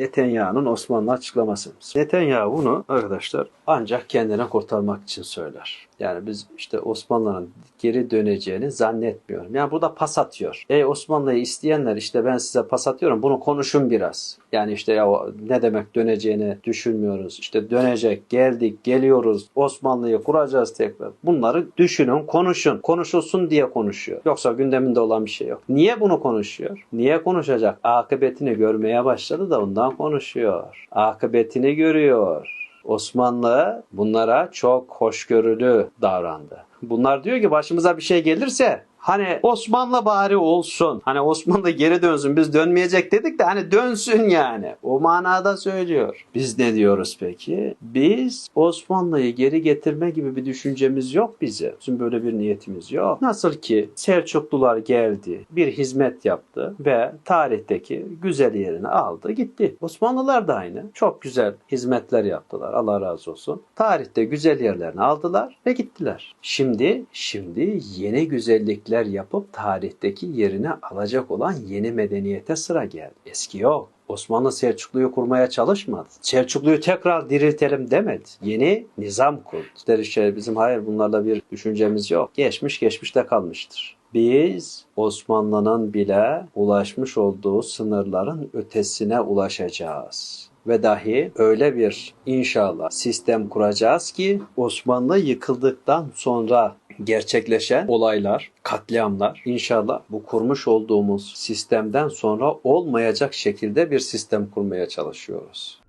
Netanyahu'nun Osmanlı açıklaması. Netanyahu bunu arkadaşlar ancak kendine kurtarmak için söyler. Yani biz işte Osmanlı'nın geri döneceğini zannetmiyorum. Yani burada pas atıyor. Ey Osmanlı'yı isteyenler işte ben size pas atıyorum. Bunu konuşun biraz. Yani işte ya ne demek döneceğini düşünmüyoruz. İşte dönecek, geldik, geliyoruz. Osmanlı'yı kuracağız tekrar. Bunları düşünün, konuşun. Konuşulsun diye konuşuyor. Yoksa gündeminde olan bir şey yok. Niye bunu konuşuyor? Niye konuşacak? Akıbetini görmeye başladı da ondan konuşuyor. Akıbetini görüyor. Osmanlı bunlara çok hoşgörülü davrandı. Bunlar diyor ki başımıza bir şey gelirse hani Osmanlı bari olsun. Hani Osmanlı geri dönsün. Biz dönmeyecek dedik de hani dönsün yani. O manada söylüyor. Biz ne diyoruz peki? Biz Osmanlı'yı geri getirme gibi bir düşüncemiz yok bize. Bizim böyle bir niyetimiz yok. Nasıl ki Selçuklular geldi, bir hizmet yaptı ve tarihteki güzel yerini aldı gitti. Osmanlılar da aynı. Çok güzel hizmetler yaptılar. Allah razı olsun. Tarihte güzel yerlerini aldılar ve gittiler. Şimdi şimdi yeni güzellikler yapıp tarihteki yerini alacak olan yeni medeniyete sıra geldi. Eski yok. Osmanlı Selçuklu'yu kurmaya çalışmadı. Selçuklu'yu tekrar diriltelim demedi. Yeni nizam kurdu. Şey, bizim hayır bunlarla bir düşüncemiz yok. Geçmiş geçmişte kalmıştır. Biz Osmanlı'nın bile ulaşmış olduğu sınırların ötesine ulaşacağız. Ve dahi öyle bir inşallah sistem kuracağız ki Osmanlı yıkıldıktan sonra gerçekleşen olaylar, katliamlar inşallah bu kurmuş olduğumuz sistemden sonra olmayacak şekilde bir sistem kurmaya çalışıyoruz.